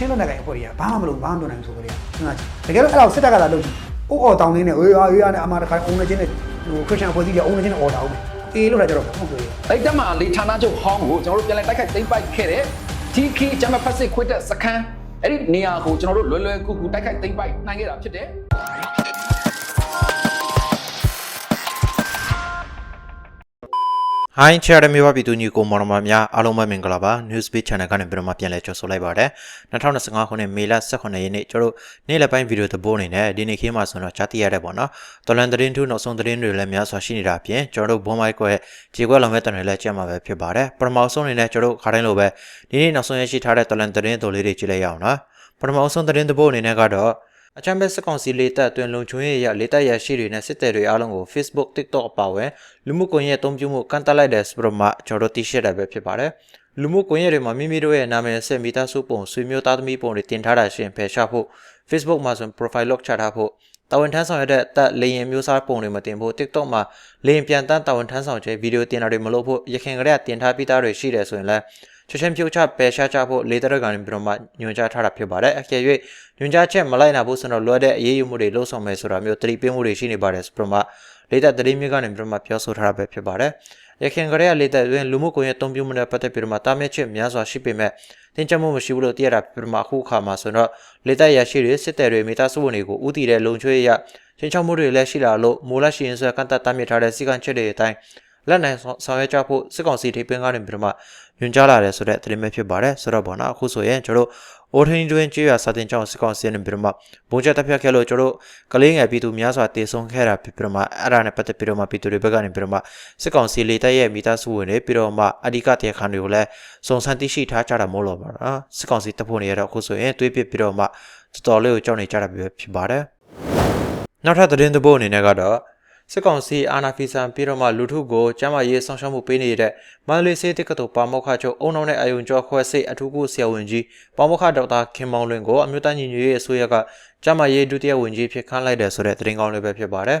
ချင်းလက်နက်ကင်အဖွဲ့တွေကဘာမှမလုပ်ဘာမှမလုပ်နိုင်ဘူးဆိုကြတယ်စဉ်းစားကြည့်တကယ်တော့အဲ့ဒါစစ်တပ်ကလာလုပ်ကြည့်အိုးအော်တောင်းလေးနဲ့ဝေးရွာရွာနဲ့အမှားတစ်ခါအုံနေချင်းနဲ့ဟိုခရစ်ယာန်အဖွဲ့အစည်းတွေအုံနေချင်းနဲ့အော်တာဟုတ်အေးလို့လည်းကြတော့ဟုတ်ပြီအဲ့တက်မှာလေဌာနချုပ်ဟောင်းကိုကျွန်တော်တို့ပြန်လဲတိုက်ခိုက်သိမ်းပိုက်ခဲ့တဲ့ TK ဂျမဖက်စစ်ခွတ်တဲ့စခန်းအဲ့ဒီနေရာကိုကျွန်တော်တို့လွယ်လွယ်ကူကူတိုက်ခိုက်သိမ်းပိုက်နိုင်ခဲ့တာဖြစ်တယ် ဟိုင်းချာရမြေပါပြည်သူညီကိုမော်ရမများအားလုံးပဲမင်္ဂလာပါ Newsbeat Channel ကနေပြန်မှပြန်လဲကြိုဆိုလိုက်ပါတယ်2025ခုနှစ်မေလ18ရက်နေ့ကျွန်တော်တို့နေ့လယ်ပိုင်းဗီဒီယိုသဘောအနေနဲ့ဒီနေ့ခေတ်မှာဆိုတော့ကြားသိရတဲ့ပေါ့နော်တော်လန်သတင်းထူးနောက်ဆုံးသတင်းတွေလည်းများစွာရှိနေတာအပြင်ကျွန်တော်တို့ဘွန်မိုက်ကွဲခြေခွက်လောင်မဲ့တန်တွေလည်းကြက်မှာပဲဖြစ်ပါတယ်ပထမဆုံးအနေနဲ့ကျွန်တော်တို့ခါတိုင်းလိုပဲဒီနေ့နောက်ဆုံးရရှိထားတဲ့တော်လန်သတင်းတော်လေးတွေကြည့်လိုက်ရအောင်နော်ပထမဆုံးသတင်းသဘောအနေနဲ့ကတော့ အချမ်းဘက်စကောင်စီလေးတပ်အတွင်းလုံချုံရဲ့ရလေးတပ်ရရှိတွေနဲ့စစ်တပ်တွေအားလုံးကို Facebook TikTok အပါအဝင်လူမှုကွန်ရက်အသုံးပြုမှုကန့်သတ်လိုက်တဲ့စပရမကျွန်တော်တို့သိရှိရတာပဲဖြစ်ပါတယ်လူမှုကွန်ရက်တွေမှာမိမိတို့ရဲ့နာမည်ဆက်မိသားစုပုံဆွေမျိုးသားသမီးပုံတွေတင်ထားတာရှင်ဖယ်ရှားဖို့ Facebook မှာဆိုရင် profile lock ချထားဖို့တာဝန်ထမ်းဆောင်ရတဲ့တပ်လေရင်မျိုးစားပုံတွေမတင်ဖို့ TikTok မှာလေရင်ပြန်တန်းတာဝန်ထမ်းဆောင်ခြင်းဗီဒီယိုတင်တာတွေမလုပ်ဖို့ရခင်ကလေးကတင်ထားပြီးသားတွေရှိတယ်ဆိုရင်လည်း ချက်ချင်းပြုတ်ချပယ်ရှားချဖို့လေတရက်ကနေပြီးတော့မှညွှန်ကြားထားတာဖြစ်ပါတယ်အကယ်၍ညွှန်ကြားချက်မလိုက်နိုင်ဘူးဆိုတော့လွယ်တဲ့အရေးယူမှုတွေလှုံ့ဆော်မယ်ဆိုတာမျိုးတတိပေးမှုတွေရှိနေပါတယ်ဆိုတော့မှလေတတတိမျိုးကနေပြီးတော့မှပြောဆိုထားတာပဲဖြစ်ပါတယ်ရခင်ကလေးကလေတတွင်လူမှုကွန်ရက်အသုံးပြုမှုနဲ့ပတ်သက်ပြီးတော့မှတားမြစ်ချက်များစွာရှိပေမဲ့တင်ကြမှုမရှိဘူးလို့သိရတာပြမအခုအခါမှာဆိုတော့လေတပ်ရရှိတွေစစ်တပ်တွေမိသားစုဝင်တွေကိုဥတီတဲ့လုံချွေးရချင်းချောက်မှုတွေလည်းရှိလာလို့မိုးလက်ရှိရင်ဆိုကန့်တက်တားမြစ်ထားတဲ့စီကံချက်တွေအတိုင်းလက်နိုင်ဆောင်ရွက်ကြဖို့စစ်ကောင်စီထိပ်ပင်ကနေပြီးတော့မှ ညွှန်ကြားလာတယ်ဆိုတဲ့သတင်းပဲဖြစ်ပါတယ်ဆိုတော့ဘောနော်အခုဆိုရင်ကျွန်တော်တို့အိုထင်းတွင်ကြေးရစာတင်ကြောင်းစစ်ကောင်စီနဲ့ပြီးတော့မှဘုံချက်တက်ဖြတ်ခဲ့လို့ကျွန်တော်တို့ကလေးငယ်ပြည်သူများစွာတည်ဆုံခဲ့တာဖြစ်ပြီးတော့မှအဲ့ဒါနဲ့ပတ်သက်ပြီးတော့မှပြည်သူတွေဘက်ကနေပြီးတော့မှစစ်ကောင်စီလေတပ်ရဲ့မိသားစုဝင်တွေပြီးတော့မှအဓိကတရားခံတွေကိုလည်းစုံစမ်းသိရှိထားကြတာမို့လို့ပါနော်စစ်ကောင်စီတပ်ဖွဲ့တွေရတော့အခုဆိုရင်တွေးပစ်ပြီးတော့မှတော်တော်လေးကိုကြောက်နေကြတာပဲဖြစ်ပါတယ်နောက်ထပ်သတင်းသဘောအနေနဲ့ကတော့ စစ်ကောင်စီအာနာဖီဆန်ပြီးတော့မှလူထုကိုကျမ်းမာရေးဆောင်ရှောက်မှုပေးနေတဲ့မန္တလေးစေတက္ကသိုလ်ပါမောက္ခချုပ်အုံနောင်နဲ့အယုံကျော်ခွဲစိတ်အထူးကုဆရာဝန်ကြီးပါမောက္ခဒေါက်တာခင်မောင်လွင်ကိုအမျိုးသားညီညွတ်ရေးအစိုးရကကျမ်းမာရေးဒုတိယဝန်ကြီးဖြစ်ခန့်လိုက်တယ်ဆိုတဲ့သတင်းကောင်းလေးပဲဖြစ်ပါတယ်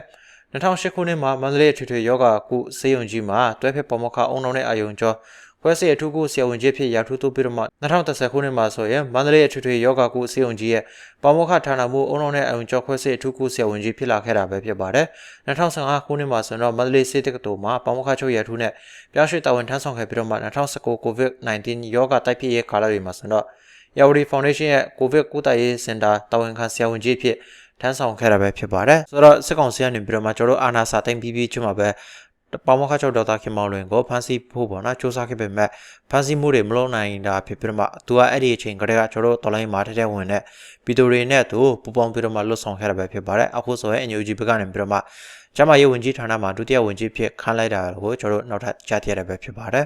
2008ခုနှစ်မှာမန္တလေးထွေထွေယောဂကုစေယုံကြီးမှာတွဲဖက်ပါမောက္ခအုံနောင်နဲ့အယုံကျော် ခွဲစိတ်အထူးကုဆရာဝန်ကြီးဖြစ်ရာထူးတိုးပြီးတော့မှ2010ခုနှစ်မှာဆိုရင်မန္တလေးထွေထွေယောဂကုစေယုံကြီးရဲ့ပါမောက္ခဌာနမှုအုံနောင်နဲ့အယုံကျော်ခွဲစိတ်အထူးကုဆရာဝန်ကြီးဖြစ်လာခဲ့တာပဲဖြစ်ပါတယ်2015ခုနှစ်မှာဆိုတော့မန္တလေးစေတက္ကသိုလ်မှာပါမောက္ခချုပ်ရထူးနဲ့ပြောင်းရွှေ့တာဝန်ထမ်းဆောင်ခဲ့ပြီးတော့မှ2019 COVID-19 ယောဂတိုက်ဖြစ်ရေးကာလတွေမှာဆိုတော့ Yauri Foundation ရဲ့ COVID ကုသရေးစင်တာတာဝန်ခံဆရာဝန်ကြီးဖြစ်ထမ်းဆောင်ခဲ့တာပဲဖြစ်ပါတယ်ဆိုတော့စစ်ကောင်စီကနေပြီးတော့မှကျွန်တော်တို့အာဏာစာသိမ်းပြီးပြီးချင်းမှာပဲ ပေါမောက်ခချုပ်ဒေါက်တာခင်မောင်လွင်ကိုဖမ်းဆီးဖို့ပေါ့နော်စူးစမ်းခဲ့ပေမဲ့ဖမ်းဆီးမှုတွေမလုပ်နိုင်တာဖြစ်ပြီးတော့မှသူကအဲ့ဒီအချိန်ကတည်းကကျွန်တော်တို့တော်လိုင်းမှာထက်ထက်ဝင်တဲ့ဗီဒီယိုတွေနဲ့သူပူပေါင်းပြီးတော့မှလွတ်ဆောင်ခဲ့တာပဲဖြစ်ပါတယ်အခုဆိုရင် NUG ဘက်ကနေပြီးတော့မှကျမရေးဝန်ကြီးဌာနမှာဒုတိယဝန်ကြီးဖြစ်ခန့်လိုက်တာကိုကျွန်တော်တို့နောက်ထပ်ကြားသိရတာပဲဖြစ်ပါတယ်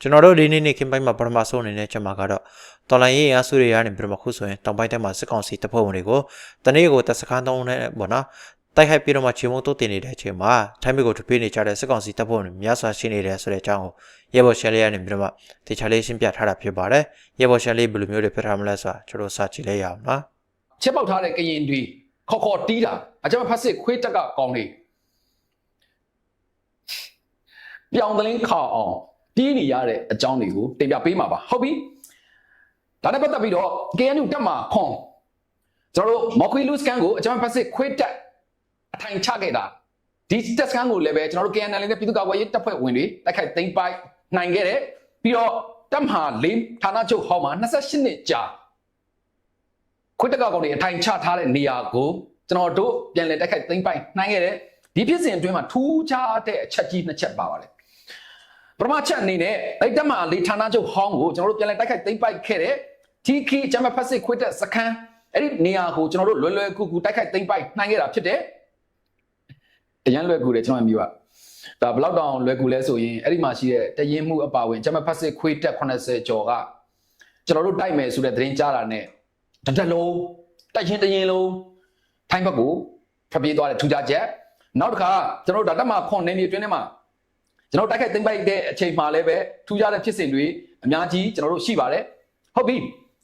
ကျွန်တော်တို့ဒီနေ့နေ့ခင်ပိုင်းမှာပထမဆုံးအနေနဲ့ချက်မှာကတော့တော်လိုင်းရေးအဆူတွေကနေပြီးတော့မှခုဆိုရင်တောင်ပိုင်းထဲမှာစစ်ကောင်စီတပ်ဖွဲ့ဝင်တွေကိုတနေ့ကိုတပ်စခန်းသုံးနဲ့ပေါ့နော် တိုက်ခိုက်ပြီးတော့မှခြေမုံတုတ်တင်နေတဲ့အချိန်မှာထိုင်းမြို့ကိုတပြေးနေကြတဲ့စစ်ကောင်စီတပ်ဖွဲ့ဝင်များစွာရှိနေတယ်ဆိုတဲ့အကြောင်းကိုရဲဘော်ရှယ်လေးကနေပြီးတော့မှတေချာလေးရှင်းပြထားတာဖြစ်ပါတယ်ရဲဘော်ရှယ်လေးဘယ်လိုမျိုးတွေပြထားမလဲဆိုတာကျွန်တော်စကြည့်လိုက်ရအောင်နော်ချက်ပေါက်ထားတဲ့ကရင်တွေခေါ်ခေါ်တီးတာအကြမ်းဖက်စစ်ခွေးတက်ကကောင်းနေပြောင်းတလင်းခါအောင်တီးနေရတဲ့အကြောင်းတွေကိုတင်ပြပေးမှာပါဟုတ်ပြီဒါနဲ့ပတ်သက်ပြီးတော့ KNU တက်မှာခွန်ကျွန်တော်တို့မော်ခွေလူစကန်ကိုအကြမ်းဖက်စစ်ခွေးတက် အထိုင်ချခဲ့တာဒီတက်စကန်ကိုလည်းပဲကျွန်တော်တို့ KNL နဲ့ပြည်သူ့ကာကွယ်ရေးတပ်ဖွဲ့ဝင်တွေတိုက်ခိုက်သိမ်းပိုက်နိုင်ခဲ့တယ်ပြီးတော့တပ်မဟာလေးဌာနချုပ်ဟောင်းမှာ28နှစ်ကြာခွတ်တကောက်ကောင်တွေအထိုင်ချထားတဲ့နေရာကိုကျွန်တော်တို့ပြန်လည်တိုက်ခိုက်သိမ်းပိုက်နိုင်ခဲ့တယ်ဒီဖြစ်စဉ်အတွင်းမှာထူးခြားတဲ့အချက်ကြီးနှစ်ချက်ပါပါတယ်ပထမချက်အနေနဲ့အဲ့တက်မှာလေဌာနချုပ်ဟောင်းကိုကျွန်တော်တို့ပြန်လည်တိုက်ခိုက်သိမ်းပိုက်ခဲ့တဲ့ TK ဂျမဖက်စစ်ခွတ်တဲ့စခန်းအဲ့ဒီနေရာကိုကျွန်တော်တို့လွယ်လွယ်ကူကူတိုက်ခိုက်သိမ်းပိုက်နိုင်ခဲ့တာဖြစ်တယ် အရန်လွယ်ကူတယ်ကျွန်တော်မြည်ပါဒါဘယ်လောက်တောင်လွယ်ကူလဲဆိုရင်အဲ့ဒီမှာရှိတဲ့တရင်မှုအပါဝင်ဂျမဖက်စစ်ခွေးတက်80ကျော်ကကျွန်တော်တို့တိုက်မယ်ဆိုတဲ့သတင်းကြားတာနဲ့တစ်တက်လုံးတိုက်ချင်းတရင်လုံးထိုင်းဘက်ကိုဖပြေးသွားတဲ့ထူးခြားချက်နောက်တစ်ခါကျွန်တော်တို့ဒါတက်မှာခွန်နေမြေတွင်းထဲမှာကျွန်တော်တိုက်ခိုက်သိမ်းပိုက်တဲ့အချိန်မှလည်းပဲထူးခြားတဲ့ဖြစ်စဉ်တွေအများကြီးကျွန်တော်တို့ရှိပါတယ်ဟုတ်ပြီ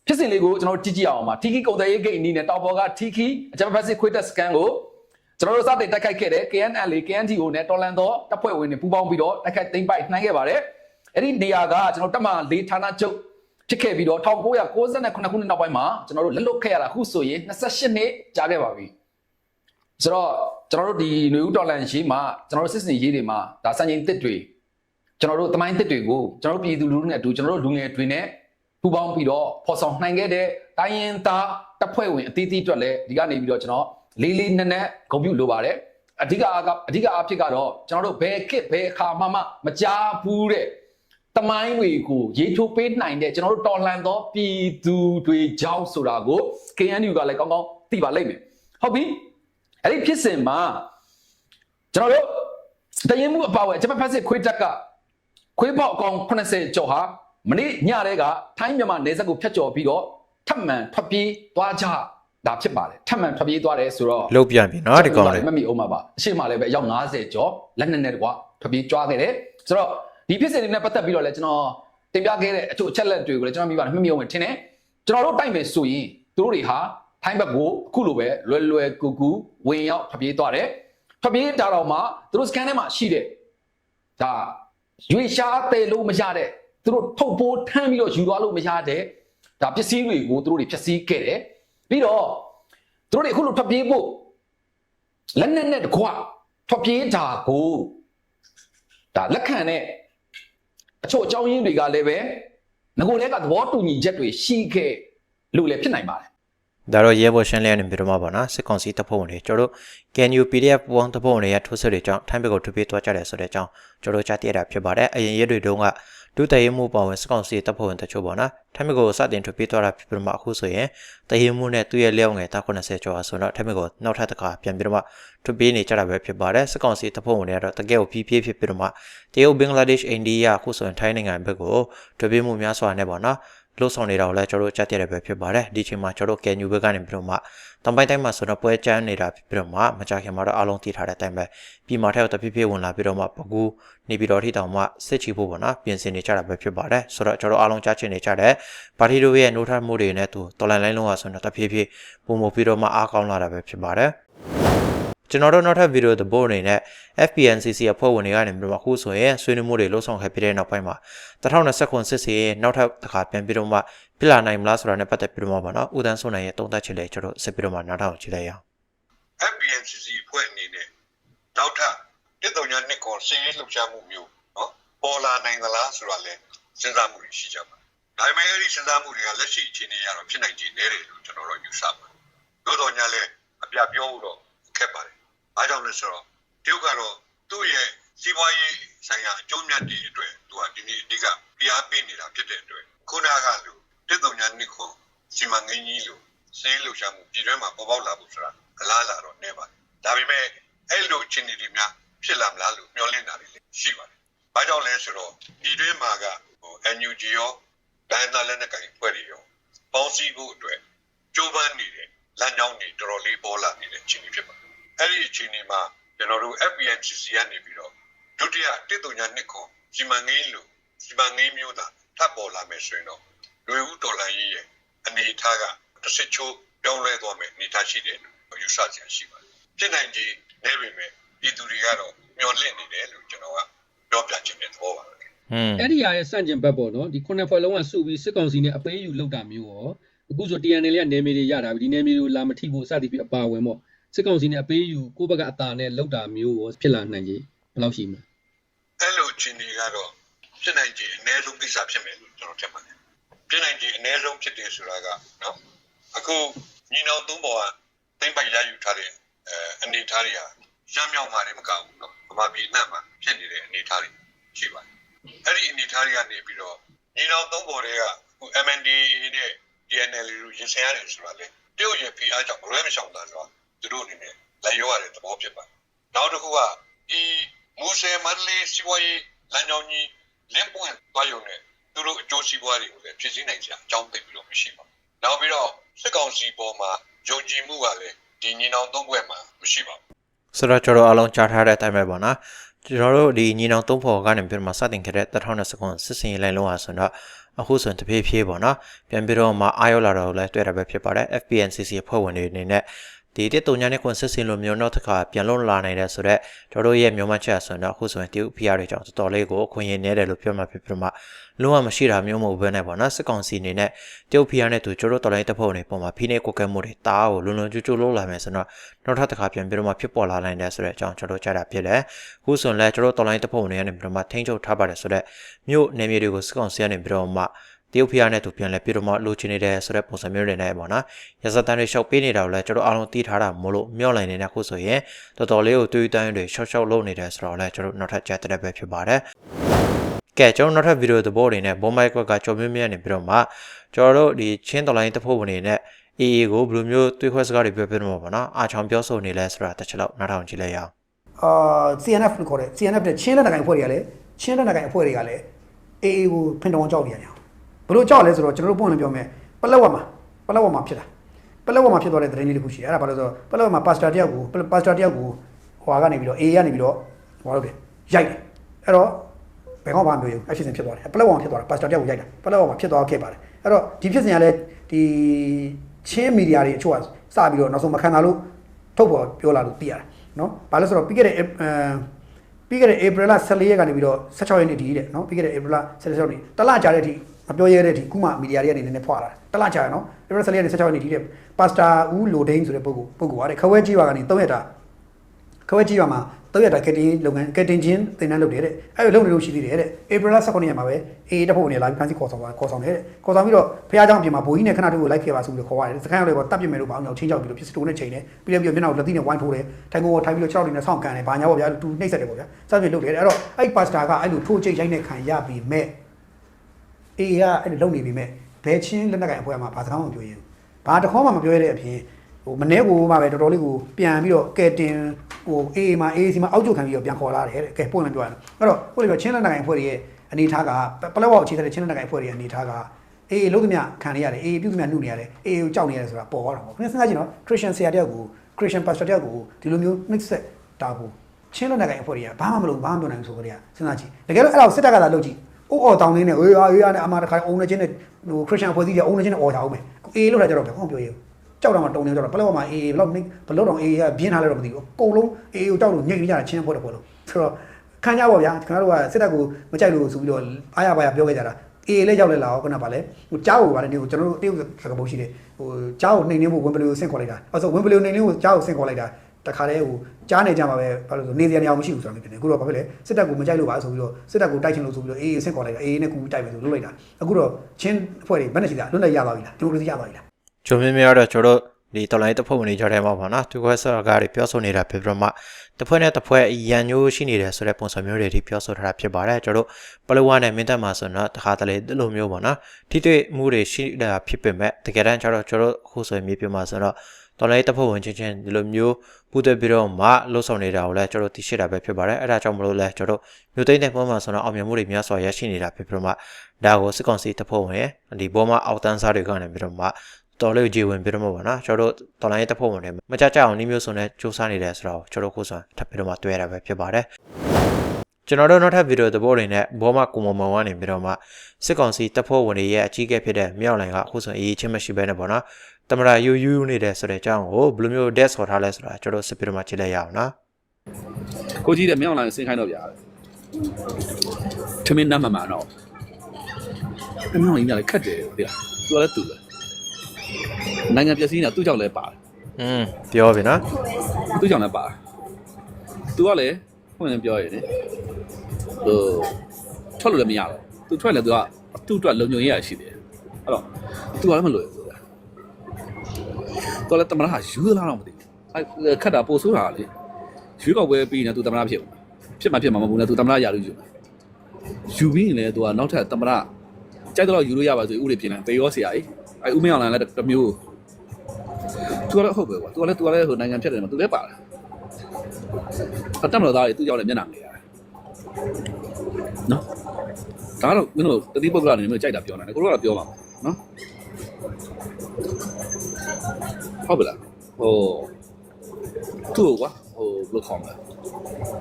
ဖြစ်စဉ်လေးကိုကျွန်တော်တို့ကြည့်ကြည့်အောင်ပါ Tiki ကုံတယ်ရေးဂိတ်အနေနဲ့တောက်ပေါ်က Tiki အကြမ်းဖက်စစ်ခွေးတက်စကန်ကို ကျွန်တော်တို့စတင်တိုက်ခိုက်ခဲ့တဲ့ KNL KNTO နဲ့တော်လန်တော်တပ်ဖွဲ့ဝင်တွေပူးပေါင်းပြီးတော့တိုက်ခိုက်သိမ်းပိုက်နှိုင်းခဲ့ပါတယ်အဲ့ဒီနေရာကကျွန်တော်တက်မှာ၄ဌာနချုပ်ဖြစ်ခဲ့ပြီးတော့1998ခုနှစ်နောက်ပိုင်းမှာကျွန်တော်တို့လက်လွတ်ခဲ့ရတာခုဆိုရင်28နှစ်ကြာခဲ့ပါပြီဆိုတော့ကျွန်တော်တို့ဒီຫນွေဦးတော်လန်ရေးမှာကျွန်တော်တို့စစ်စင်ရေးတွေမှာဒါစံချိန်တစ်တွေကျွန်တော်တို့တမိုင်းတစ်တွေကိုကျွန်တော်တို့ပြည်သူလူထုနဲ့အတူကျွန်တော်တို့လူငယ်တွေနဲ့ပူးပေါင်းပြီးတော့ဖော်ဆောင်နိုင်ခဲ့တဲ့တိုင်းရင်းသားတပ်ဖွဲ့ဝင်အသီးသီးအတွက်လည်းဒီကနေပြီးတော့ကျွန်တော် လေးလေးနက်နက်ဂုဏ်ပြုလိုပါတယ်အဓိကအကအဓိကအဖြစ်ကတော့ကျွန်တော်တို့ဘယ်ခေတ်ဘယ်အခါမှမမကြားဘူးတဲ့တမိုင်းတွေကိုရေးချိုးပေးနိုင်တဲ့ကျွန်တော်တို့တော်လှန်သောပြည်သူတွေကြောင်းဆိုတာကို KNU ကလည်းကောင်းကောင်းသိပါလိမ့်မယ်ဟုတ်ပြီအဲ့ဒီဖြစ်စဉ်မှာကျွန်တော်တို့တရင်မှုအပါအဝင်ဂျပန်ဖက်စစ်ခွေးတက်ကခွေးပေါက်အကောင်80ကျော်ဟာမနေ့ညတည်းကထိုင်းမြန်မာနယ်စပ်ကိုဖျက်ကျော်ပြီးတော့ထပ်မံထွက်ပြေးသွားကြ တာဖြစ်ပါတယ်ထပ်မံထွက်ပြေးသွားတယ်ဆိုတော့လုတ်ပြန်ပြီနော်ဒီကောင်လေးမမီအောင်ပါပါအရှိမလည်းပဲအယောက်90ကျော်လက်နက်နဲ့တကွာထွက်ပြေးကြွားခဲ့တယ်ဆိုတော့ဒီဖြစ်စဉ်တွေနဲ့ပတ်သက်ပြီးတော့လည်းကျွန်တော်တင်ပြခဲ့တဲ့အချို့အချက်လက်တွေကိုလည်းကျွန်တော်မိပါတယ်မှတ်မိအောင်ထင်တယ်ကျွန်တော်တို့တိုက်မယ်ဆိုရင်သူတို့တွေဟာထိုင်းဘက်ကိုအခုလိုပဲလွယ်လွယ်ကူကူဝင်ရောက်ထွက်ပြေးသွားတယ်ထွက်ပြေးတာတော့မှသူတို့စကန်ထဲမှာရှိတဲ့ဒါရွေရှားတယ်လို့မရတဲ့သူတို့ထုတ်ပိုးထမ်းပြီးတော့ယူသွားလို့မရတဲ့ဒါပစ္စည်းတွေကိုသူတို့တွေဖျက်ဆီးခဲ့တယ် ပြီးတော့သူတို့တွေအခုလိုထွက်ပြေးဖို့လက်နဲ့နဲ့တကွထွက်ပြေးတာကိုဒါလက်ခံတဲ့အချို့အကြောင်းရင်းတွေကလည်းပဲငကိုလည်းကသဘောတူညီချက်တွေရှိခဲ့လို့လည်းဖြစ်နိုင်ပါတယ်ဒါတော့ရဲဘော်ရှင်းလင်းနေပြီးတော့မှာပေါ့နော်စစ်ကောင်စီတပ်ဖွဲ့ဝင်တွေကျွန်တော်တို့ CNU PDF ပူပေါင်းတပ်ဖွဲ့ဝင်တွေရထိုးစစ်တွေကြောင့်ထိုင်းဘက်ကိုထွေးပြေးသွားကြတယ်ဆိုတဲ့အကြောင်းကျွန်တော်တို့ကြားသိရတာဖြစ်ပါတယ်အရင်ရဲတွေတုန်းက ဒုတရေမှုပါဝင်စစ်ကောင်စီတပ်ဖွဲ့ဝင်တချို့ပေါ့နော်ထိုင်းဘက်ကိုစတင်ထွေးပြေးသွားတာဖြစ်ပြီးတော့မှအခုဆိုရင်တရေမှုနဲ့သူ့ရဲ့လျောက်ငယ်တာ80ကျော်ဆိုတော့ထိုင်းဘက်ကိုနောက်ထပ်တစ်ခါပြန်ပြီးတော့မှထွေးပြေးနေကြတာပဲဖြစ်ပါတယ်စစ်ကောင်စီတပ်ဖွဲ့ဝင်တွေကတော့တကယ်ကိုဖြည်းဖြည်းဖြစ်ပြီးတော့မှတရုတ်ဘင်္ဂလားဒေ့ရှ်အိန္ဒိယအခုဆိုရင်ထိုင်းနိုင်ငံဘက်ကိုထွေးပြေးမှုများစွာနဲ့ပေါ့နော် လို့ဆောင်နေတာကိုလည်းကျွန်တော်တို့ကြားသိရတဲ့ပဲဖြစ်ပါတယ်ဒီချိန်မှာကျွန်တော်တို့ကယ်ညူဘက်ကနေပြီးတော့မှတမ်ပိုင်တိုင်းမှာဆိုတော့ပွဲချမ်းနေတာဖြစ်ပြီးတော့မှမကြခင်မှာတော့အားလုံးသိထားတဲ့အတိုင်းပဲပြည်မာထက်တဖြည်းဖြည်းဝင်လာပြီးတော့မှပကူနေပြီးတော့ထိတောင်မှစစ်ချီဖို့ပေါ့နော်ပြင်ဆင်နေကြတာပဲဖြစ်ပါတယ်ဆိုတော့ကျွန်တော်အားလုံးကြားချင်နေကြတဲ့ပါတီတို့ရဲ့နိုးထမှုတွေနဲ့သူတော်လန်လိုင်းလုံးကဆိုတော့တဖြည်းဖြည်းပုံမပြီးတော့မှအားကောင်းလာတာပဲဖြစ်ပါတယ် ကျွန်တော်တို့နောက်ထပ်ဗီဒီယိုသဘောအနေနဲ့ FPNCC အဖွဲ့ဝင်တွေကနေပြီးတော့အခုဆိုရင်ဆွေးနွေးမှုတွေလှုပ်ဆောင်ခဲ့ပြီးတဲ့နောက်ပိုင်းမှာ2020ခုစစ်စီနောက်ထပ်တစ်ခါပြန်ပြီးတော့မှပြလာနိုင်မလားဆိုတာနဲ့ပတ်သက်ပြီးတော့မှပါနော်ဦးတန်းစွန်နိုင်ရဲ့တုံးသက်ချက်လေးကျွန်တော်ဆက်ပြီးတော့မှနောက်ထောင်ကြည့်လိုက်ရအောင် FBNCC အဖွဲ့အနေနဲ့နောက်ထပ်တစ်တုံညာနှစ်ကောစီးရေးလှုပ်ရှားမှုမျိုးနော်ပေါ်လာနိုင်သလားဆိုတာလဲစဉ်းစားမှုတွေရှိကြပါဒါပေမဲ့အဲ့ဒီစဉ်းစားမှုတွေကလက်ရှိအခြေအနေရတော့ဖြစ်နိုင်ခြေနည်းတယ်လို့ကျွန်တော်တို့ယူဆပါတယ်။သို့တော်ညာလဲအပြပြောဖို့တော့ခက်ပါတယ်။ အားကြောင့်လဲဆိုတော့တရုတ်ကတော့သူ့ရဲ့စီးပွားရေးဆိုင်ရာအကျိုးမြတ်တွေအတွက်သူကဒီနေ့အဓိကပြအားပေးနေတာဖြစ်တဲ့အတွက်ခုနကလူတစ်တုံညာနှစ်ကောစီမံကိန်းကြီးလို့စေးလှုပ်ရှားမှုပြည်တွင်းမှာပေါ်ပေါက်လာဖို့ဆိုတာအလားလာတော့နေပါတယ်။ဒါပေမဲ့အဲ့လိုအခြေအနေတွေများဖြစ်လာမလားလို့မျှော်လင့်တာတွေလည်းရှိပါတယ်။ဘာကြောင့်လဲဆိုတော့ပြည်တွင်းမှာကဟို NUG ရောဒိုင်းနာလက်နက်ကင်ဖွဲ့တွေရောပေါင်းစည်းဖို့အတွက်ကြိုးပမ်းနေတဲ့လမ်းကြောင်းတွေတော်တော်လေးပေါ်လာနေတဲ့အခြေအနေဖြစ်ပါတယ်။ အဲ့ဒီအခြေအနေမှာကျွန်တော်တို့ FBNCC ကနေပြီးတော့ဒုတိယတစ်တုံညာနှစ်ခွန်စီမံကိန်းလို့စီမံကိန်းမျိုးသာထပ်ပေါ်လာမယ်ဆိုရင်တော့လူဦးတော်လှန်ရေးရဲ့အနေအထားကတစ်စစ်ချိုးပြောင်းလဲသွားမယ်အနေအထားရှိတယ်လို့ယူဆကြရှိပါတယ်။ဖြစ်နိုင်ကြီးနေပေမဲ့ပြည်သူတွေကတော့မျှော်လင့်နေတယ်လို့ကျွန်တော်ကပြောပြချင်တဲ့သဘောပါပဲ။ဟွန်းအဲ့ဒီဟာရဲ့စန့်ကျင်ဘက်ပေါ့နော်ဒီခုနှစ်ဖွဲ့လုံးကစုပြီးစစ်ကောင်စီနဲ့အပေးယူလောက်တာမျိုးရောအခုဆို TNL ကနယ်မြေတွေရတာပြီဒီနယ်မြေတွေကိုလာမထိဖို့စသည်ဖြင့်အပါအဝင်ပေါ့ စစ်ကောင်စီနဲ့အပေးယူကိုယ့်ဘက်ကအตาနဲ့လောက်တာမျိုးရောဖြစ်လာနိုင်ကြီးဘယ်လောက်ရှိမလဲ အဲ့လိုချင်းတွေကတော့ဖြစ်နိုင်ကြီးအ ਨੇ ဆုံးကိစ္စဖြစ်မယ်လို့ကျွန်တော်ထင်ပါတယ်ဖြစ်နိုင်ကြီးအ ਨੇ ဆုံးဖြစ်တယ်ဆိုတာကနော်အခုညီနောင်သုံးပေါ်ကတိမ့်ပိုက်ရယူထားတဲ့အဲအနေအထားတွေဟာရမ်းမြောက်မှလည်းမကဘူးနော်ဗမာပြည်နှံ့မှာဖြစ်နေတဲ့အနေအထားတွေရှိပါတယ်အဲ့ဒီအနေအထားတွေကနေပြီးတော့ညီနောင်သုံးပေါ်တွေကအခု MNDAA နဲ့ DNL တို့ရင်ဆိုင်ရတယ်ဆိုတာလေတရုတ်ရဲ့ဖိအားကြောင့်မလွဲမရှောင်တာတော့ သူတို့အနေနဲ့လိုက်ရောရတဲ့သဘောဖြစ်ပါတယ်နောက်တစ်ခုကဒီမူဆယ်မန္တလေးစီးပွားရေးလမ်းကြောင်းကြီးလင်းပွင့်သွားရုံနဲ့သူတို့အကျိုးစီးပွားတွေကိုလည်းဖြစ်စည်းနိုင်ကြအကြောင်းသိပြီးတော့မရှိပါဘူးနောက်ပြီးတော့စစ်ကောင်စီပေါ်မှာယုံကြည်မှုကလည်းဒီညီနောင်သုံးဘက်မှာမရှိပါဘူးဆိုတော့ကျွန်တော်အားလုံးကြားထားတဲ့အတိုင်းပဲပေါ့နော်ကျွန်တော်တို့ဒီညီနောင်သုံးဖော်ကနေပြီးတော့မှစတင်ခဲ့တဲ့2020ခုစစ်စင်ရေးလိုင်းလုံးဟာဆိုတော့အခုဆိုရင်တဖြည်းဖြည်းပေါ့နော်ပြန်ပြီးတော့မှအာရုံလာတော့လည်းတွေ့ရပဲဖြစ်ပါတယ် FPNCC ဖွဲ့ဝင်တွေအနေနဲ့ ဒီတစ်တုံညာနဲ့ကွန်စစ်စင်လိုမျိုးနောက်တစ်ခါပြန်လွန်လာနိုင်တဲ့ဆိုတော့ကျွန်တော်တို့ရဲ့မြန်မာချက်ဆိုတော့အခုဆိုရင်တရုတ် PR တွေကြောင့်တော်တော်လေးကိုအခွင့်အရေးနေတယ်လို့ပြောမှဖြစ်ပြီးတော့မှလုံးဝမရှိတာမျိုးမဟုတ်ဘဲနဲ့ပေါ့နော်စစ်ကောင်စီအနေနဲ့တရုတ်ဖီယာနဲ့သူကျတို့တော်လိုင်းတပ်ဖွဲ့တွေပုံမှာဖိနေကိုကဲမှုတွေတားကိုလုံလုံကျူးကျူးလုပ်လာမယ်ဆိုတော့နောက်ထပ်တစ်ခါပြန်ပြီးတော့မှဖြစ်ပေါ်လာနိုင်တယ်ဆိုတဲ့အကြောင်းကျွန်တော်ကြားတာဖြစ်တယ်ခုဆိုရင်လည်းကျတို့တော်လိုင်းတပ်ဖွဲ့တွေကနေပြီးတော့မှထိန်းချုပ်ထားပါတယ်ဆိုတော့မြို့နယ်မြေတွေကိုစစ်ကောင်စီကနေပြီးတော့မှ တရုတ်ဖီယာနဲ့သူပြန်လဲပြီးတော့မှလိုချင်နေတယ်ဆိုတဲ့ပုံစံမျိုးတွေနဲ့ပေါ့နော်ရစတန်တွေရှောက်ပေးနေတာကိုလည်းကျွန်တော်အားလုံးသိထားတာမလို့မျောလိုက်နေတဲ့ခုဆိုရင်တော်တော်လေးကိုတွေးတန်းတွေရှောက်ရှောက်လုပ်နေတယ်ဆိုတော့လည်းကျွန်တော်နောက်ထပ်ကြားတဲ့ပဲဖြစ်ပါတယ်ကဲကျွန်တော်နောက်ထပ်ဗီဒီယိုသဘောတွေနဲ့ဘုံမိုက်ကွက်ကကြော်မြမြနေပြီးတော့မှကျွန်တော်တို့ဒီချင်းတော်လိုင်းတဖို့ဝင်နေတဲ့ AA ကိုဘယ်လိုမျိုးတွေးခွဲစကားတွေပြောပြတော့မှာပေါ့နော်အားချောင်ပြောဆိုနေလဲဆိုတာတစ်ချက်လောက်နားထောင်ကြည့်လိုက်ရအောင်အာ CNF လို့ခေါ်တယ် CNF တဲ့ချင်းလက်နက်ကိုင်အဖွဲ့တွေကလည်းချင်းလက်နက်ကိုင်အဖွဲ့တွေကလည်း AA ကိုဖင်တော်ကြောက်နေရတယ် ဘလို့ကြောက်လဲဆိုတော့ကျွန်တော်တို့ပုံနဲ့ပြောမယ်ပလက်ဝမှာပလက်ဝမှာဖြစ်တာပလက်ဝမှာဖြစ်သွားတဲ့သတင်းလေးတစ်ခုရှိတယ်အဲ့ဒါဘာလို့ဆိုတော့ပလက်ဝမှာပါစတာတယောက်ကိုပါစတာတယောက်ကိုဟွာကနေပြီးတော့ AA ကနေပြီးတော့ဟွာလုပ်တယ်ရိုက်တယ်အဲ့တော့ဘယ်ကောင်းမှမပြောရဘူးအဖြစ်စဉ်ဖြစ်သွားတယ်ပလက်ဝမှာဖြစ်သွားတာပါစတာတယောက်ကိုရိုက်တာပလက်ဝမှာဖြစ်သွားခဲ့ပါတယ်အဲ့တော့ဒီဖြစ်စဉ်ကလည်းဒီချင်းမီဒီယာတွေအချို့ကစပြီးတော့နောက်ဆုံးမခံတာလို့ထုတ်ပေါ်ပြောလာလို့သိရတယ်နော်ဘာလို့ဆိုတော့ပြီးခဲ့တဲ့အဲပြီးခဲ့တဲ့ April 14ရက်ကနေပြီးတော့16ရက်နေ့ဒီတဲ့နော်ပြီးခဲ့တဲ့ April 16ရက်နေ့တလကြာတဲ့အထိ မပြောရတဲ့အထိခုမှမီဒီယာတွေကနေနည်းနည်းဖွာလာတယ်တလကြာရနော် April 14ရက်နေ့16ရက်နေ့ဒီတဲ့ပါစတာဦးလိုဒိန်းဆိုတဲ့ပုဂ္ဂိုလ်ပုဂ္ဂိုလ်ကတဲ့ခဝဲကြီးပါကနေ3ရက်တာခဝဲကြီးပါမှာ3ရက်တာကက်တင်လုပ်ငန်းကက်တင်ချင်းသင်တန်းလုပ်တယ်တဲ့အဲ့လိုလုပ်နေလို့ရှိသေးတယ်တဲ့ April 19ရက်မှာပဲအေးတဖို့နေလာပြီးဖန်စီခေါ်ဆောင်သွားခေါ်ဆောင်တယ်တဲ့ခေါ်ဆောင်ပြီးတော့ဖះเจ้าအပြင်မှာဘိုးကြီးနဲ့ခဏတူကိုလိုက်ခဲ့ပါဆိုပြီးခေါ်ရတယ်စကန်ရောက်လေပေါ့တပ်ပြစ်မယ်လို့ပေါ့အောင်ချင်းချောက်ပြီးတော့ပစ္စတိုနဲ့ချိန်တယ်ပြီးတော့ပြီးတော့မျက်နှာကိုလက်သီးနဲ့ဝိုင်းထိုးတယ်ထိုင်ကိုထိုင်ပြီးတော့6တွေနဲ့ဆောင်းကန်တယ်ဘာညာပေါ့ဗျာသူနှိမ့်ဆက်တယ်ပေါ့ဗျာစသဖြင့်လုပ်တယ်အဲ့တော့အဲ့ပါစတာကအဲ့လိုထိုးချိတ်ရိုက်တဲ့ခံရပြီးမဲ့ အေးကအဲ့လိုလုပ်နေပြီးမဲ့ဘဲချင်းလက်နက်ကင်အဖွဲ့မှာဘာစကားမှမပြောရဘူးဘာတစ်ခေါက်မှမပြောရတဲ့အပြင်ဟိုမနေ့ကမှပဲတော်တော်လေးကိုပြန်ပြီးတော့ကဲတင်ဟိုအေးမှာအေးစီမှာအောက်ကျခံပြီးတော့ပြန်ခေါ်လာတယ်တဲ့ကဲပွင့်လည်းပြောရတယ်အဲ့တော့ကိုယ်ပြောချင်းလက်နက်ကင်အဖွဲ့ရဲ့အနေထားကပလက်ဝအခြေတဲ့ချင်းလက်နက်ကင်အဖွဲ့ရဲ့အနေထားကအေးလုံးသမျှခံရရတယ်အေးပြုသမျှနှုတ်နေရတယ်အေးကိုကြောက်နေရတယ်ဆိုတာပေါ်သွားတာပေါ့ခင်ဗျစဉ်းစားကြည့်နော်ခရစ်ယာန်ဆရာတယောက်ကိုခရစ်ယာန်ပါစတာတယောက်ကိုဒီလိုမျိုး mix set တာဖို့ချင်းလက်နက်ကင်အဖွဲ့တွေကဘာမှမလုပ်ဘာမှမပြောနိုင်ဘူးဆိုကြတဲ့စဉ်းစားကြည့်တကယ်လို့အဲ့ဒါကိုစစ်တပ်ကသာလုပ်ကြည့် အိုးအော်တောင်းနေနဲ့အေးအေးနဲ့အမတခါအုံနေချင်းနဲ့ဟိုခရစ်ယာန်အဖွဲ့အစည်းတွေအုံနေချင်းနဲ့អော်ကြအောင်မယ်အေးလို့လည်းကြတော့ဘယ်ကောင်ပြောရဘူးကြောက်တော့မှတုံနေကြတော့ဘယ်လောက်မှအေးဘယ်လောက်ဘယ်လောက်တော့အေးကပြင်းထားလဲတော့မသိဘူးအကုန်လုံးအေးကိုကြောက်လို့ညှိနေကြတာချင်းဖွဲ့တော့ဖွဲ့လို့ဆိုတော့ခံကြပါဗျာခင်ဗျားတို့ကစစ်တပ်ကိုမကြိုက်လို့ဆိုပြီးတော့အားရပါရပြောခဲ့ကြတာအေးလည်းရောက်လဲလာတော့ခုနကပါလဲဟိုကြားကိုပါလဲဒီကိုကျွန်တော်တို့တရုတ်စကားပုံရှိတယ်ဟိုကြားကိုနှိမ်နှင်းဖို့ဝင်ပလီကိုဆင့်ခေါ်လိုက်တာအဲ့ဆိုဝင်ပလီကိုနှိမ်နှင်းဖို့ကြားကိုဆင့်ခေါ်လိုက်တာ တခါတည်းဟိုကြားနေကြမှာပဲဘာလို့ဆိုနေစရာနေအောင်မရှိဘူးဆိုတာမျိုးဖြစ်နေအခုတော့ဘာဖြစ်လဲစစ်တပ်ကိုမကြိုက်လို့ပါဆိုပြီးတော့စစ်တပ်ကိုတိုက်ချင်လို့ဆိုပြီးတော့အေးဆင့်ခေါ်လိုက်တာအေးနဲ့ကူတိုက်မယ်ဆိုလုပ်လိုက်တာအခုတော့ချင်းအဖွဲ့တွေဘယ်နဲ့ရှိတာလွတ်လပ်ရသွားပြီလားဒီမိုကရေစီရသွားပြီလားဂျုံမြမြကတော့ကျွန်တော်တို့ဒီတော်လိုင်းတပ်ဖွဲ့ဝင်တွေကြားထဲမှာပေါ့နော်သူခွဲဆော့ကားတွေပြောဆိုနေတာဖြစ်ပြီးတော့မှတစ်ဖွဲ့နဲ့တစ်ဖွဲ့ရန်ညိုးရှိနေတယ်ဆိုတဲ့ပုံစံမျိုးတွေထိပြောဆိုထားတာဖြစ်ပါတယ်ကျွန်တော်တို့ပလဝါနဲ့မင်းတပ်မှာဆိုတော့တခါတလေဒီလိုမျိုးပေါ့နော်ထိတွေ့မှုတွေရှိတာဖြစ်ပေမဲ့တကယ်တမ်းကျတော့ကျွန်တော်တို့အခုဆိုရင်မြေပြင်မှာဆိုတော့ တော်လိုင်းတပ်ဖွဲ့ဝင်ချင်းချင်းဒီလိုမျိုးပူသက်ပြီးတော့မှလှုပ်ဆောင်နေတာကိုလည်းကျွန်တော်သိရှိတာပဲဖြစ်ပါတယ်အဲ့ဒါကြောင့်မလို့လဲကျွန်တော်တို့မြို့သိမ်းတဲ့ပုံမှာဆိုတော့အောင်မြင်မှုတွေများစွာရရှိနေတာဖြစ်ပြီးတော့မှဒါကိုစစ်ကောင်စီတပ်ဖွဲ့ဝင်ဒီဘောမှာအောက်တန်းစားတွေကနေပြီးတော့မှတော်လေးကိုကြည်ဝင်ပြတော့မှာပါနော်ကျွန်တော်တို့တော်လိုင်းရဲ့တပ်ဖွဲ့ဝင်တွေမကြကြအောင်နှီးမျိုးစုံနဲ့စူးစမ်းနေတယ်ဆိုတော့ကျွန်တော်ခုဆိုထပ်ပြီးတော့မှတွေ့ရတာပဲဖြစ်ပါတယ်ကျွန်တော်တို့နောက်ထပ်ဗီဒီယိုသဘောတွေနဲ့ဘောမကုံမမောင်ကနေပြီးတော့မှစစ်ကောင်စီတပ်ဖွဲ့ဝင်တွေရဲ့အကြီးအကဲဖြစ်တဲ့မြောက်လိုင်ကအခုဆိုအေးချင်းမရှိဘဲနဲ့ပေါ့နော် တမရာယူယူနေတယ်ဆိုတဲ့အကြောင်းကိုဘယ်လိုမျိုး desk ခေါ်ထားလဲဆိုတာကျွန်တော်စစ်ပြီးတော့မှကြည့်လိုက်ရအောင်နော်ကိုကြီးတဲ့မြောင်းလာဆင်းခိုင်းတော့ဗျာထမင်းနတ်မမှန်တော့အမြောင်းကြီးကလည်းခတ်တယ်ဗျာသူကလည်းသူပဲနိုင်ငံပျက်စီးနေတာသူ့ကြောင့်လည်းပါတယ်อืมပြောပြီနော်သူ့ကြောင့်လည်းပါတယ်သူကလည်းဟိုရင်ပြောရတယ်ဟိုထွက်လို့လည်းမရတော့သူထွက်လည်းသူကသူ့အတွက်လုံခြုံရေးရရှိတယ်အဲ့တော့သူကလည်းမလွယ် ဘူးဗျာသူကလည်းတမရဟာယူသလားတော့မသိဘူးအဲ့ခတ်တာပို့ဆိုးတာလေရွေးကောက်ပွဲပြီးနေသူတမရဖြစ်မှာဖြစ်မှာဖြစ်မှာမဟုတ်ဘူးလေသူတမရရလို့ယူမှာယူပြီးရင်လည်းသူကနောက်ထပ်တမရကြိုက်တော့ယူလို့ရပါဆိုဥပဒေပြင်တယ်တေရောဆရာကြီးအဲ့ဥမင်းအောင်လည်းတစ်မျိုးသူကလည်းဟုတ်ပဲကွာသူကလည်းသူကလည်းဟိုနိုင်ငံဖြတ်တယ်မှာသူလည်းပါတယ်အတက်မလို့သားတွေသူကြောင့်လည်းမျက်နှာနေရတယ်နော်ဒါတော့မင်းတို့တတိပုဂ္ဂလအနေနဲ့မင်းတို့ကြိုက်တာပြောနေတယ်ကိုတို့ကတော့ပြောမှာပေါ့နော် ဟုတ်ပြီလားဟိုသူ့ကွာဟိုဘယ်လိုခေါ်မလဲ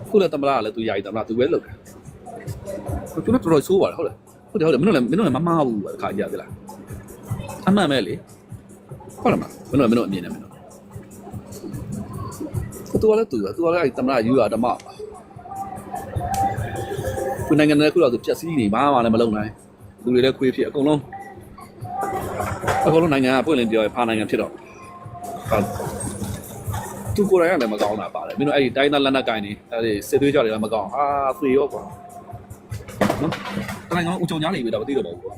ခုလည်းတမလားလည်းသူယာယီတမလားသူပဲလုပ်တယ်သူကတော်တော်ဆိုးပါတယ်ဟုတ်လားဟုတ်တယ်ဟုတ်တယ်မင်းတို့လည်းမင်းတို့လည်းမမှားဘူးကွာခါကြရသလားအမှန်ပဲလေဟုတ်လားမမင်းတို့မင်းတို့အမြင်နဲ့မင်းတို့သူကလည်းသူကသူကလည်းတမလားယူရဓမ္မပါခုနိုင်ငံနဲ့ခုတော့သူဖြက်စီးနေဘာမှလည်းမလုပ်နိုင်လူတွေလည်းခွေးဖြစ်အကုန်လုံးအကုန်လုံးနိုင်ငံကပွင့်လင်းပြောရဖာနိုင်ငံဖြစ်တော့ဟာ သူကိုယ်တိုင်ကလည်းမကောင်းတာပါတယ်မင်းတို့အဲ့ဒီတိုင်းသားလက်နက်ကိုင်နေအဲ့ဒီစစ်သွေးကြတွေလည်းမကောင်းဟာသေရောကွာနော်တိုင်းကောင်ဦးချုံညာနေပြီတော့မသိတော့ပါဘူးကွာ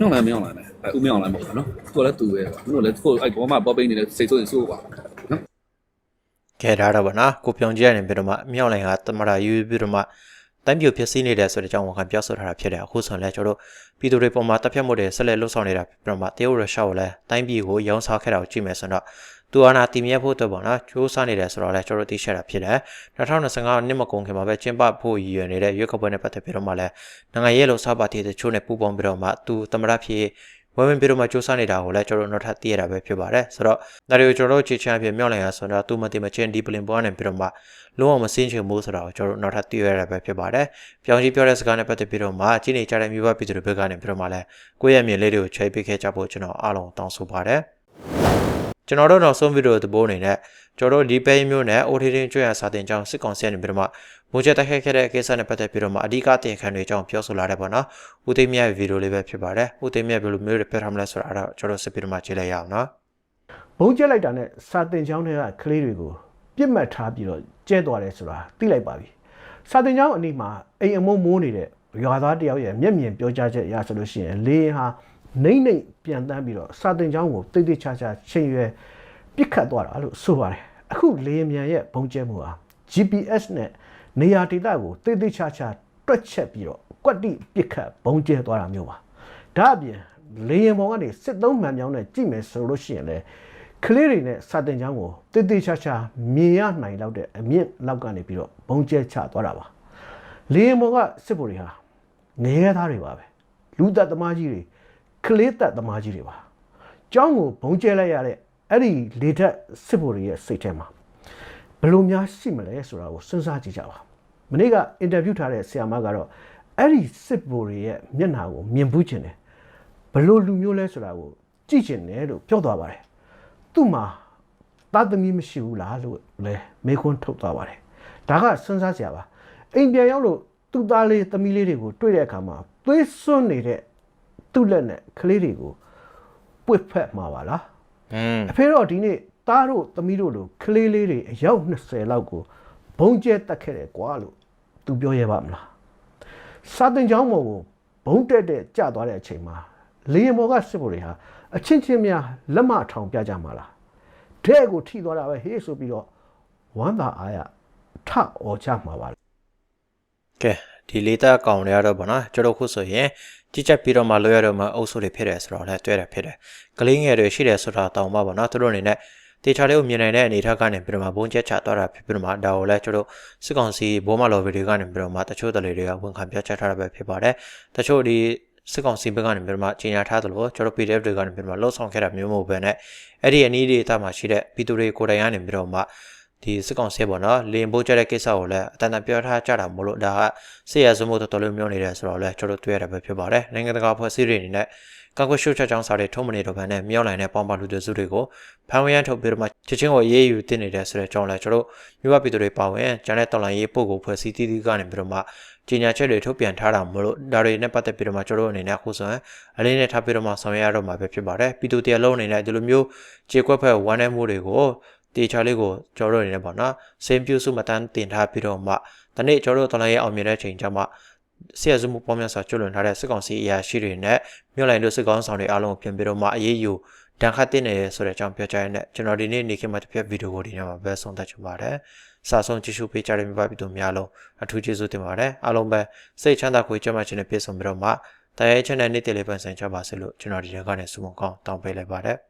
နော်လည်းမအောင်လည်းအဲ့ဦးမအောင်လည်းမဟုတ်ဘူးနော်သူကလည်းသူပဲကွာမင်းတို့လည်းကိုအဲ့ဘောမှာပေါပိနေတယ်စိတ်ဆိုးရင်ဆိုးကွာနော်ကဲဒါတော့ဗောနော်ကိုပြုံကြီးရနေပြီးတော့မှမြောက်လိုင်ကတမရာယူပြီးတော့မှ တိုင်းပြိုဖြစ်စည်းနေတယ်ဆိုတဲ့အကြောင်းဝန်ခံပြောဆိုထားတာဖြစ်တယ်အခုဆိုရင်လည်းကျွန်တော်တို့ပြည်သူတွေပုံမှာတပ်ဖြတ်မှုတွေဆက်လက်လှုပ်ဆောင်နေတာပြီးတော့မှတရုတ်ရရှာကိုလည်းတိုင်းပြည်ကိုရောင်းစားခဲ့တာကိုကြည့်မယ်ဆိုတော့သူအာနာတီမြတ်ဖို့အတွက်ပေါ့နော်ကြိုးစားနေတယ်ဆိုတော့လည်းကျွန်တော်တို့သိရှိတာဖြစ်တယ်2025နှစ်မကုန်ခင်မှာပဲကျင်းပဖို့ရည်ရွယ်နေတဲ့ရွေးကောက်ပွဲနဲ့ပတ်သက်ပြီးတော့မှလည်းနိုင်ငံရေးလှုပ်ရှားပါတီတချို့နဲ့ပူးပေါင်းပြီးတော့မှသူတမရဖြစ် ဝယ်ဝင်ပြီးတော့မှစူးစမ်းနေတာကိုလည်းကျွန်တော်တို့နောက်ထပ်သိရတာပဲဖြစ်ပါတယ်ဆိုတော့ဒါတွေကိုကျွန်တော်တို့ချေချမ်းအဖြစ်မြောက်လိုက်ရဆိုတော့သူမတိမချင်းဒီပလင်ပေါ်ကနေပြီးတော့မှလုံးဝမစင်းချင်ဘူးဆိုတော့ကျွန်တော်တို့နောက်ထပ်သိရတာပဲဖြစ်ပါတယ်ပြောင်းကြီးပြောတဲ့စကားနဲ့ပတ်သက်ပြီးတော့မှကြီးနေကြတဲ့မြို့ဘပြည်သူတွေဘက်ကနေပြီးတော့မှလည်းကိုယ့်ရဲ့မြင်လေးတွေကိုချိန်ပေးခဲ့ကြဖို့ကျွန်တော်အားလုံးတောင်းဆိုပါတယ်ကျွန်တော်တို့နောက်ဆုံးဗီဒီယိုသဘောအနေနဲ့ကျွန်တော်တို့ဒီပဲမျိုးနဲ့အိုထီတင်ကျွေးရစာတင်ကြောင်းစစ်ကောင်စီကနေပြီးတော့မှ မူချက်တိုက်ခိုက်ခဲ့တဲ့ကိစ္စနဲ့ပတ်သက်ပြီးတော့မှအဓိကတင်ခံတွေအကြောင်းပြောဆိုလာတယ်ပေါ့နော်ဦးသိမ်းမြတ်ရဲ့ဗီဒီယိုလေးပဲဖြစ်ပါတယ်ဦးသိမ်းမြတ်ဘယ်လိုမျိုးတွေပြထားမလဲဆိုတာအဲ့တော့ကျွန်တော်စစ်ပြီးတော့မှကြည့်လိုက်ရအောင်နော်ဘုံကျက်လိုက်တာနဲ့စာတင်ကျောင်းတွေကကလေးတွေကိုပြစ်မှတ်ထားပြီးတော့ကျဲသွားတယ်ဆိုတာသိလိုက်ပါပြီစာတင်ကျောင်းအနီးမှာအိမ်အမုံမိုးနေတဲ့ရွာသားတယောက်ရဲ့မျက်မြင်ပြောကြားချက်အရဆိုလို့ရှိရင်လေရင်ဟာနှိမ့်နှိမ့်ပြန်တန်းပြီးတော့စာတင်ကျောင်းကိုတိတ်တိတ်ချာချာချိန်ရွယ်ပြစ်ခတ်သွားတာလို့ဆိုပါတယ်အခုလေရင်မြန်ရဲ့ဘုံကျဲမှုဟာ GPS နဲ့ နေရာဒေသကိုတိတ်တိတ်ချာချာတွက်ချက်ပြီးတော့ကွက်တိပြစ်ခတ်ဘုံကျဲသွားတာမျိုးပါဒါအပြင်လေရင်ပေါ်ကနေစစ်သုံးမှန်ပြောင်းနဲ့ကြည့်မယ်ဆိုလို့ရှိရင်လည်းကလေးတွေနဲ့စာတင်ချောင်းကိုတိတ်တိတ်ချာချာမြင်ရနိုင်လောက်တဲ့အမြင့်လောက်ကနေပြီးတော့ဘုံကျဲချသွားတာပါလေရင်ပေါ်ကစစ်ဗိုလ်တွေဟာငရဲသားတွေပါပဲလူသက်သမားကြီးတွေကလေးသက်သမားကြီးတွေပါကျောင်းကိုဘုံကျဲလိုက်ရတဲ့အဲ့ဒီလေထက်စစ်ဗိုလ်တွေရဲ့စိတ်ထဲမှာ ဘယ်လိုများရှိမလဲဆိုတာကိုစဉ်းစားကြည့်ကြပါမနေ့ကအင်တာဗျူးထားတဲ့ဆရာမကတော့အဲ့ဒီစစ်ဗိုလ်တွေရဲ့မျက်နှာကိုမြင်ဘူးချင်တယ်ဘယ်လိုလူမျိုးလဲဆိုတာကိုကြည့်ချင်တယ်လို့ပြောသွားပါတယ်သူ့မှာသားသမီးမရှိဘူးလားလို့လဲမေခွန်းထုတ်သွားပါတယ်ဒါကစဉ်းစားစရာပါအိမ်ပြန်ရောက်လို့သူ့သားလေးသမီးလေးတွေကိုတွေ့တဲ့အခါမှာသွေးစွန်းနေတဲ့သူ့လက်နဲ့ကလေးတွေကိုပွတ်ဖက်မှာပါလားอืมအဖေတော့ဒီနေ့ သားတို့သမီးတို့လိုကလေးလေးတွေအယောက်20လောက်ကိုဘုံကျဲတက်ခဲ့တယ်ကွာလို့သူပြောရပါမလားစာတင်ကျောင်းပေါ်ကိုဘုံတက်တဲ့ကြသွားတဲ့အချိန်မှာလေရင်ပေါ်ကစစ်ဖို့တွေဟာအချင်းချင်းများလက်မထောင်ပြကြမှာလားတဲ့ကိုထိသွားတာပဲဟေးဆိုပြီးတော့ဝမ်းသာအားရထအော်ချမှာပါကဲဒီလေတာကောင်တွေကတော့ဗောနော်ကျွန်တော်ခုဆိုရင်ကြည့်ချက်ပြီးတော့မှလွှဲရတော့မှအုပ်စုတွေဖြစ်တယ်ဆိုတော့လည်းတွေ့တယ်ဖြစ်တယ်ကလေးငယ်တွေရှိတယ်ဆိုတာတောင်းပါဗောနော်သူတို့အနေနဲ့ တေချာလေးကိုမြင်နိုင်တဲ့အနေအထားကနေပြီးတော့မှဘုံကျက်ချသွားတာဖြစ်ပြီးတော့မှဒါကိုလည်းကျွန်တော်စစ်ကောင်စီဘောမလော်ဗီတွေကနေပြီးတော့မှတချို့တလေတွေကဝန်ခံပြောချက်ထားတာပဲဖြစ်ပါတယ်တချို့ဒီစစ်ကောင်စီဘက်ကနေပြီးတော့မှကြီးညာထားသလိုကျွန်တော် PDF တွေကနေပြီးတော့မှလှုပ်ဆောင်ခဲ့တာမျိုးမဟုတ်ဘဲနဲ့အဲ့ဒီအနည်းဒေသမှာရှိတဲ့ပြည်သူတွေကိုယ်တိုင်ကနေပြီးတော့မှဒီစစ်ကောင်စီပေါ့နော်လင်ပိုးကြတဲ့ကိစ္စကိုလည်းအတန်တန်ပြောထားကြတာမို့လို့ဒါကစစ်ရစမှုတော်တော်လေးမျိုးနေတယ်ဆိုတော့လည်းကျွန်တော်တွေ့ရတာပဲဖြစ်ပါတယ်နိုင်ငံတကာဖွဲ့စည်းတွေအနေနဲ့ ကာကွယ်ရှုချကြောင်းစာတွေထုံးမနေတော့ဘဲနဲ့မြောက်လိုင်းနဲ့ပေါင်းပါလူတွေစုတွေကိုဖန်ဝရမ်းထုတ်ပြီးတော့မှချက်ချင်းကိုအေးအေးယူတင်နေတယ်ဆိုတဲ့အကြောင်းလည်းကျွန်တော်မြို့ပပြည်သူတွေပါဝင်ကျန်တဲ့တော်လိုင်းရေးပို့ကိုဖွဲ့စည်းတည်တည်ကနေပြီးတော့မှကြီးညာချက်တွေထုတ်ပြန်ထားတာမို့လို့ဒါတွေနဲ့ပတ်သက်ပြီးတော့မှကျွန်တော်အနေနဲ့အခုဆိုရင်အလေးနဲ့ထားပြီးတော့မှဆောင်ရွက်ရတော့မှာပဲဖြစ်ပါတယ်ပြည်သူတရားလုံးအနေနဲ့ဒီလိုမျိုးခြေကွက်ဖက်ဝမ်းနည်းမှုတွေကိုတေချာလေးကိုကျွန်တော်တို့အနေနဲ့ပေါ့နော်စင်ပြူစုမတန်းတင်ထားပြီးတော့မှဒီနေ့ကျွန်တော်တို့တော်လိုင်းရေးအောင်မြင်တဲ့ချိန်ကျမှ ဆရာစုမှုပေါင်းများစွာကျွလွန်ထားတဲ့စစ်ကောင်စီအရာရှိတွေနဲ့မြို့လိုင်းတို့စစ်ကောင်ဆောင်တွေအားလုံးကိုပြင်ပြီးတော့မှအရေးယူတန်ခတ်တင်နေရဆိုတဲ့အကြောင်းပြောကြားရတဲ့ကျွန်တော်ဒီနေ့နေခင်မှာတစ်ပြက်ဗီဒီယိုကိုဒီနေ့မှာပဲဆုံးသက်ချင်ပါတယ်။စာဆုံးကြည့်ရှုပေးကြတဲ့မိဘပြည်သူများလုံးအထူးကျေးဇူးတင်ပါတယ်။အားလုံးပဲစိတ်ချမ်းသာကိုကြွမှချင်းနဲ့ပြည့်စုံပြီးတော့မှတရားရေးချမ်းတဲ့နေ့တည်လေးပန်ဆင်ကြပါစေလို့ကျွန်တော်ဒီရက်ကနေဆုမကောင်းတောင်းပေးလိုက်ပါတယ်။